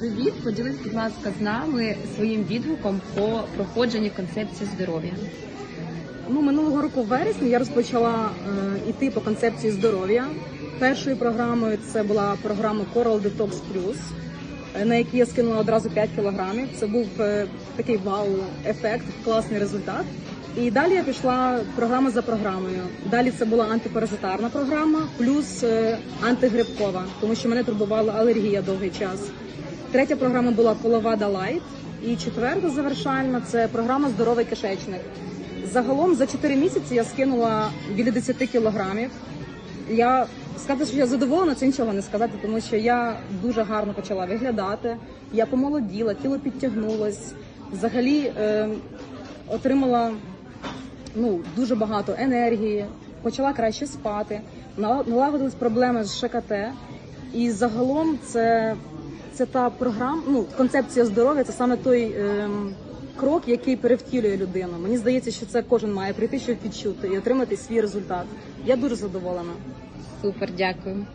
Привіт, поділись, будь ласка, з нами своїм відгуком по проходженню концепції здоров'я. Ну, минулого року в вересні я розпочала е, іти по концепції здоров'я. Першою програмою це була програма Coral Detox Plus, е, на якій я скинула одразу 5 кілограмів. Це був е, такий вау-ефект, класний результат. І далі я пішла програма за програмою. Далі це була антипаразитарна програма, плюс е, антигрибкова, тому що мене турбувала алергія довгий час. Третя програма була Коловада Лайт. І четверта завершальна це програма Здоровий кишечник. Загалом за 4 місяці я скинула біля 10 кілограмів. Я сказати, що я задоволена, це нічого не сказати, тому що я дуже гарно почала виглядати. Я помолоділа, тіло підтягнулось. Взагалі е, отримала ну, дуже багато енергії, почала краще спати, нала- налагодились проблеми з ШКТ. І загалом це, це та програма, ну, концепція здоров'я це саме той ем, крок, який перевтілює людину. Мені здається, що це кожен має прийти, щоб відчути і отримати свій результат. Я дуже задоволена. Супер, дякую.